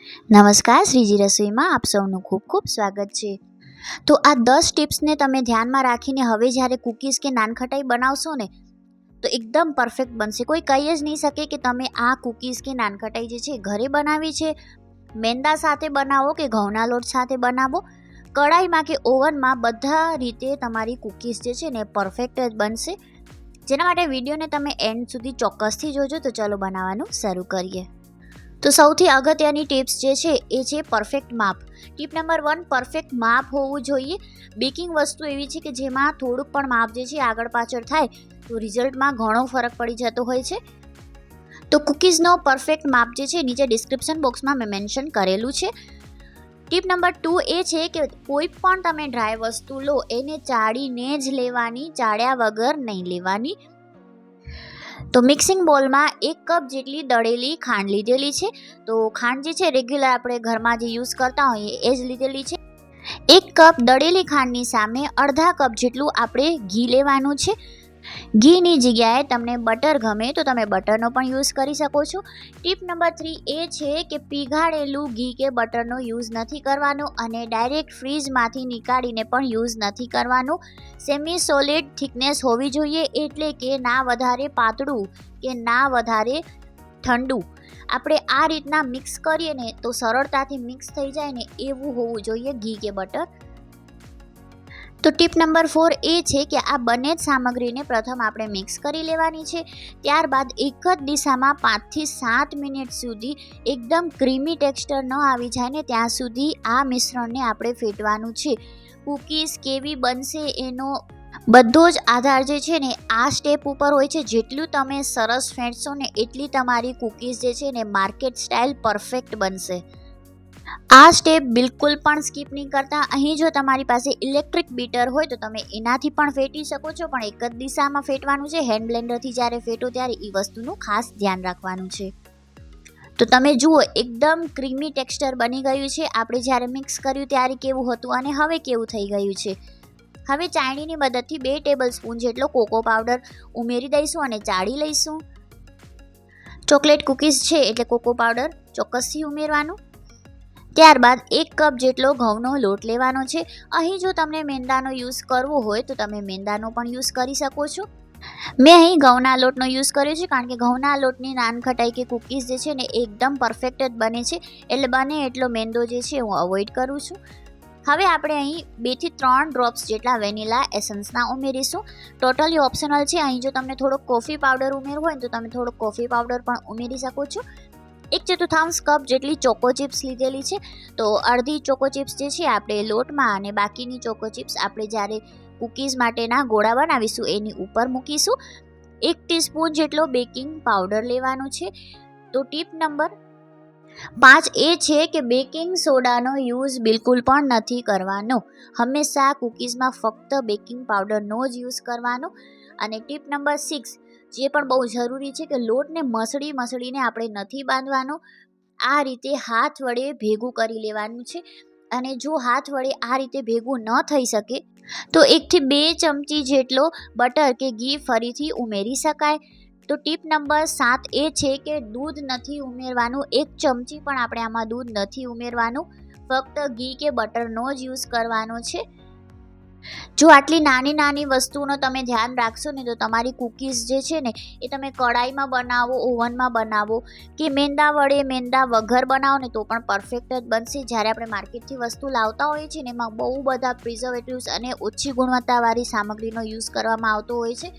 નમસ્કાર, શ્રીજી રસોઈમાં આપ સૌનું ખૂબ ખૂબ સ્વાગત છે. તો આ દસ ટિપ્સને તમે ધ્યાનમાં રાખીને હવે જ્યારે કૂકીઝ કે નાનખટાઈ બનાવશો ને, તો એકદમ પરફેક્ટ બનશે. કોઈ કહી જ નહીં શકે કે તમે આ કૂકીઝ કે નાનખટાઈ જે છે ઘરે બનાવી છે. મેંદા સાથે બનાવો કે ઘઉંના લોટ સાથે બનાવો? કડાઈમાં કે ઓવનમાં બધા રીતે તમારી કૂકીઝ જે છે ને પરફેક્ટ જ બનશે. જેના માટે વિડીયોને તમે એન્ડ સુધી ચોક્કસથી જોજો. તો ચલો બનાવવાનું શરૂ કરીએ. તો સૌથી અગત્યની ટિપ્સ જે છે એ છે પરફેક્ટ માપ ટીપ નંબર વન પરફેક્ટ માપ હોવું જોઈએ. બેકિંગ વસ્તુ એવી છે કે જેમાં થોડુંક પણ માપ જે છે આગળ પાછળ થાય, તો રિઝલ્ટમાં ઘણો ફરક પડી જતો હોય છે. તો કૂકીઝનો પરફેક્ટ માપ જે છે નીચે ડિસ્ક્રિપ્શન બોક્સમાં મેં મેન્શન કરેલું છે. ટીપ નંબર ટુ એ છે કે કોઈ પણ તમે ડ્રાય વસ્તુ લો, એને ચાળીને જ લેવાની, ચાળ્યા વગર નહીં લેવાની. તો મિક્સિંગ બોલમાં એક કપ જેટલી દળેલી ખાંડ લીધેલી છે. તો ખાંડ જે છે રેગ્યુલર આપણે ઘરમાં જે યુઝ કરતા હોઈએ, એ જ લીધેલી છે. એક કપ દળેલી ખાંડની સામે અડધા કપ જેટલું આપણે ઘી લેવાનું છે. ઘીની જગ્યાએ તમને બટર ગમે તો તમે બટરનો પણ યુઝ કરી શકો છો. ટીપ નંબર થ્રી એ છે કે પીગાળેલું ઘી કે બટરનો યુઝ નથી કરવાનો અને ડાયરેક્ટ ફ્રીજમાંથી નીકાળીને પણ યુઝ નથી કરવાનો. સેમી સોલિડ થિકનેસ હોવી જોઈએ એટલે કે ના વધારે પાતળું કે ના વધારે ઠંડુ. આપણે આ રીતના મિક્સ કરીએ ને તો સરળતાથી મિક્સ થઈ જાય ને એવું હોવું જોઈએ ઘી કે બટર. તો ટીપ નંબર ફોર એ છે કે આ બંને જ સામગ્રીને પ્રથમ આપણે મિક્સ કરી લેવાની છે. ત્યારબાદ એક જ દિશામાં પાંચથી સાત મિનિટ સુધી એકદમ ક્રીમી ટેક્સચર ન આવી જાય ને ત્યાં સુધી આ મિશ્રણને આપણે ફેટવાનું છે. કૂકીઝ કેવી બનશે એનો બધો જ આધાર જે છે ને આ સ્ટેપ ઉપર હોય છે. જેટલું તમે સરસ ફેંટશો ને એટલી તમારી કૂકીઝ જે છે ને માર્કેટ સ્ટાઇલ પરફેક્ટ બનશે. આ સ્ટેપ બિલકુલ પણ સ્કીપ નહીં કરતા. અહીં જો તમારી પાસે ઇલેક્ટ્રિક બીટર હોય તો તમે એનાથી પણ ફેટી શકો છો, પણ એક જ દિશામાં ફેટવાનું છે. હેન્ડ બ્લેન્ડરથી જ્યારે ફેટો ત્યારે એ વસ્તુનું ખાસ ધ્યાન રાખવાનું છે. તો તમે જુઓ, એકદમ ક્રીમી ટેક્સચર બની ગયું છે. આપણે જ્યારે મિક્સ કર્યું ત્યારે કેવું હતું અને હવે કેવું થઈ ગયું છે. હવે ચાણીની મદદથી બે ટેબલ સ્પૂન જેટલો કોકો પાવડર ઉમેરી દઈશું અને ચાળી લઈશું. ચોકલેટ કૂકીઝ છે એટલે કોકો પાવડર ચોક્કસથી ઉમેરવાનું. ત્યારબાદ એક કપ જેટલો ઘઉંનો લોટ લેવાનો છે. અહીં જો તમને મેંદાનો યુઝ કરવો હોય તો તમે મેંદાનો પણ યુઝ કરી શકો છો. મેં અહીં ઘઉંના લોટનો યુઝ કર્યો છે કારણ કે ઘઉંના લોટની નાનખટાઈ કે કૂકીઝ જે છે ને એકદમ પરફેક્ટ જ બને છે. એટલે બને એટલો મેંદો જે છે હું અવોઇડ કરું છું. હવે આપણે અહીં બેથી ત્રણ ડ્રોપ્સ જેટલા વેનીલા એસન્સના ઉમેરીશું. ટોટલી ઓપ્શનલ છે. અહીં જો તમને થોડોક કોફી પાવડર ઉમેરવો હોય તો તમે થોડોક કોફી પાવડર પણ ઉમેરી શકો છો. એક ચતુર્થાંશ કપ જેટલી ચોકો ચિપ્સ લીધેલી છે. તો અડધી ચોકો ચિપ્સ જે છે આપણે લોટમાં અને બાકીની ચોકો ચિપ્સ આપણે જ્યારે કૂકીઝ માટેના ગોળા બનાવીશું એની ઉપર મૂકીશું. એક ટીસ્પૂન જેટલો બેકિંગ પાવડર લેવાનો છે. તો ટીપ નંબર પાંચ એ છે કે બેકિંગ સોડાનો યુઝ બિલકુલ પણ નથી કરવાનો. હંમેશા કૂકીઝમાં ફક્ત બેકિંગ પાવડરનો જ યુઝ કરવાનો. અને ટીપ નંબર સિક્સ જે પણ બહુ જરૂરી છે કે લોટને મસળી મસળીને આપણે નથી બાંધવાનો, આ રીતે હાથ વડે ભેગું કરી લેવાનું છે. અને જો હાથ વડે આ રીતે ભેગું ન થઈ શકે, તો એકથી બે ચમચી જેટલો બટર કે ઘી ફરીથી ઉમેરી શકાય. તો ટીપ નંબર સાત એ છે કે દૂધ નથી ઉમેરવાનું, એક ચમચી પણ આપણે આમાં દૂધ નથી ઉમેરવાનું. ફક્ત ઘી કે બટરનો જ યુઝ કરવાનો છે. જો આટલી નાની નાની વસ્તુનો તમે ધ્યાન રાખશો ને, તો તમારી કૂકીઝ જે છે ને, એ તમે કડાઈમાં બનાવો, ઓવનમાં બનાવો, કે મેંદા વડે મેંદા વગર બનાવો ને, તો પણ પરફેક્ટ જ બનશે. જ્યારે આપણે માર્કેટથી વસ્તુ લાવતા હોઈએ છીએ ને, એમાં બહુ બધા પ્રિઝર્વેટિવ્સ અને ઓછી ગુણવત્તાવાળી સામગ્રીનો યુઝ કરવામાં આવતો હોય છે.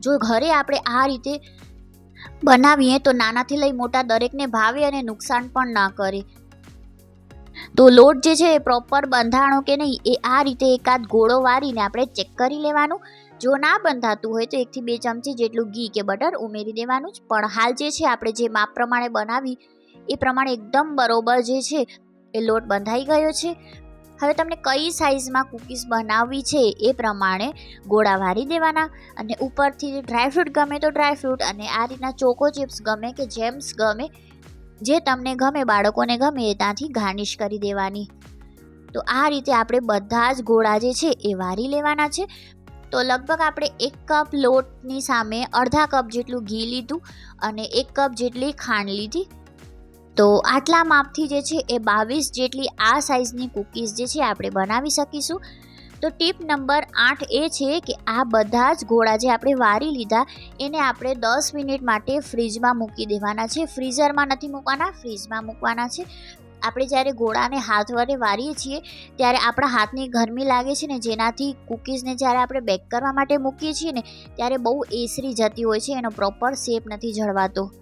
જો ઘરે આપણે આ રીતે બનાવીએ, તો નાનાથી લઈ મોટા દરેકને ભાવે અને નુકસાન પણ ના કરે. તો લોટ જે છે એ પ્રોપર બંધાણો કે નહીં, એ આ રીતે એકાદ ગોળો વારીને આપણે ચેક કરી લેવાનું. જો ના બંધાતું હોય તો એકથી બે ચમચી જેટલું ઘી કે બટર ઉમેરી દેવાનું જ. પણ હાલ જે છે આપણે જે માપ પ્રમાણે બનાવી, એ પ્રમાણે એકદમ બરોબર જે છે, એ લોટ બંધાઈ ગયો છે. હવે તમને કઈ સાઇઝમાં કૂકીઝ બનાવવી છે એ પ્રમાણે ગોળા વારી દેવાના. અને ઉપરથી ડ્રાયફ્રૂટ ગમે તો ડ્રાયફ્રૂટ અને આ રીતના ચોકો ચિપ્સ ગમે કે જેમ્સ ગમે જે તમને ગમે, બાળકોને ગમે એ ત્યાંથી ગાર્નિશ કરી દેવાની. તો આ રીતે આપણે બધા જ ગોળા જે છે એ વારી લેવાના છે. તો લગભગ આપણે એક કપ લોટની સામે અડધા કપ જેટલું ઘી લીધું અને એક કપ જેટલી ખાંડ લીધી. તો આટલા માપથી જે છે એ બાવીસ જેટલી આ સાઇઝની કૂકીઝ જે છે આપણે બનાવી શકીશું. તો ટીપ નંબર આઠ એ છે કે આ બધા જ ગોળા જે આપણે વારી લીધા, એને આપણે દસ મિનિટ માટે ફ્રીજમાં મૂકી દેવાના છે. ફ્રીઝરમાં નથી મૂકવાના, ફ્રીજમાં મૂકવાના છે. આપણે જ્યારે ગોળાને હાથ વડે વારીએ છીએ, ત્યારે આપણા હાથની ગરમી લાગે છે ને, જેનાથી કૂકીઝને જ્યારે આપણે બેક કરવા માટે મૂકીએ છીએ ને, ત્યારે બહુ એસરી જતી હોય છે, એનો પ્રોપર શેપ નથી જળવાતો.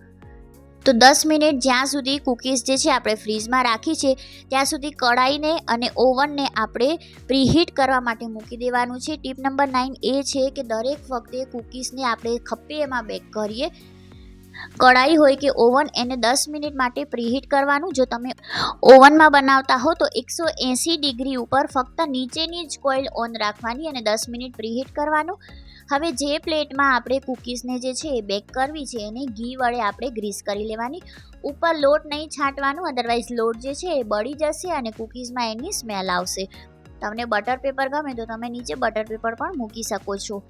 તો દસ મિનિટ જ્યાં સુધી કૂકીઝ જે છે આપણે ફ્રીજમાં રાખી છે, ત્યાં સુધી કડાઈને અને ઓવનને આપણે પ્રીહીટ કરવા માટે મૂકી દેવાનું છે. ટીપ નંબર નાઇન એ છે કે દરેક વખતે કૂકીઝને આપણે ખપ્પી એમાં બેક કરીએ. કડાઈ હોય કે ઓવન, એને દસ મિનિટ માટે પ્રીહીટ કરવાનું. જો તમે ઓવનમાં બનાવતા હો, તો એકસો એંસી ડિગ્રી ઉપર ફક્ત નીચેની જ કોઇલ ઓન રાખવાની અને દસ મિનિટ પ્રીહીટ કરવાનું. હવે જે પ્લેટમાં આપણે કૂકીઝને જે છે એ બેક કરવી છે, એને ઘી વડે આપણે ગ્રીસ કરી લેવાની. ઉપર લોટ નહીં છાંટવાનું અદરવાઇઝ લોટ જે છે એ બળી જશે અને કૂકીઝમાં એની સ્મેલ આવશે. તમને બટર પેપર ગમે તો તમે નીચે બટર પેપર પણ મૂકી શકો છો.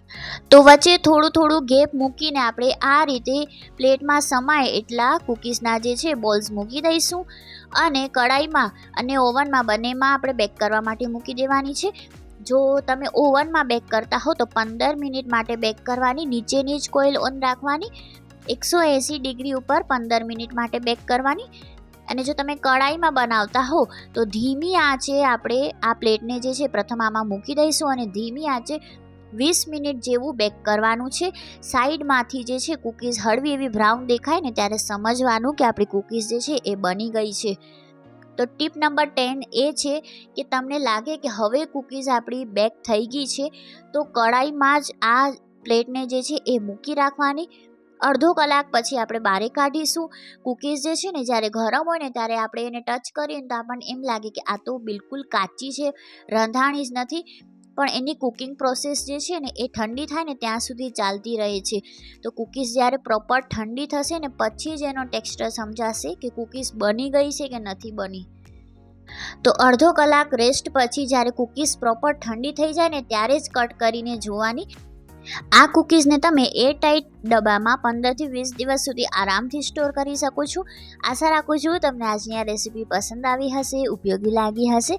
તો વચ્ચે થોડું થોડું ગેપ મૂકીને આપણે આ રીતે પ્લેટમાં સમાય એટલા કૂકીઝના જે છે બોલ્સ મૂકી દઈશું. અને કડાઈમાં અને ઓવનમાં બંનેમાં આપણે બેક કરવા માટે મૂકી દેવાની છે. જો તમે ઓવનમાં બેક કરતા હો તો પંદર મિનિટ માટે બેક કરવાની, નીચેની જ કોઇલ ઓન રાખવાની, એકસો એંસી ડિગ્રી ઉપર પંદર મિનિટ માટે બેક કરવાની. અને જો તમે કડાઈમાં બનાવતા હો તો ધીમી આંચે આપણે આ પ્લેટને જે છે પ્રથમ આમાં મૂકી દઈશું અને ધીમી આંચે વીસ મિનિટ જેવું બેક કરવાનું છે. સાઈડમાંથી જે છે કૂકીઝ હળવી એવી બ્રાઉન દેખાય ને ત્યારે સમજવાનું કે આપણી કૂકીઝ જે છે એ બની ગઈ છે. તો ટીપ નંબર ટેન એ છે કે તમને લાગે કે હવે કૂકીઝ આપણી બેક થઈ ગઈ છે, તો કડાઈમાં જ આ પ્લેટને જે છે એ મૂકી રાખવાની. અડધો કલાક પછી આપણે બારે કાઢીશું. કૂકીઝ જે છે ને જ્યારે ગરમ હોય ને ત્યારે આપણે એને ટચ કરીએ તો આપણને એમ લાગે કે આ તો બિલકુલ કાચી છે, રંધાણી જ નથી. પણ એની કુકિંગ પ્રોસેસ જે છે ને, એ ઠંડી થાય ને ત્યાં સુધી ચાલતી રહે છે. તો કૂકીઝ જ્યારે પ્રોપર ઠંડી થશે ને, પછી જ એનો ટેક્સચર સમજાશે કે કૂકીઝ બની ગઈ છે કે નથી બની. તો અડધો કલાક રેસ્ટ પછી જ્યારે કૂકીઝ પ્રોપર ઠંડી થઈ જાય ને, ત્યારે જ કટ કરીને જોવાની. આ કૂકીઝને તમે એર ટાઈટ ડબ્બામાં પંદરથી વીસ દિવસ સુધી આરામથી સ્ટોર કરી શકો છો. આશા રાખું છું તમને આજની આ રેસીપી પસંદ આવી હશે, ઉપયોગી લાગી હશે.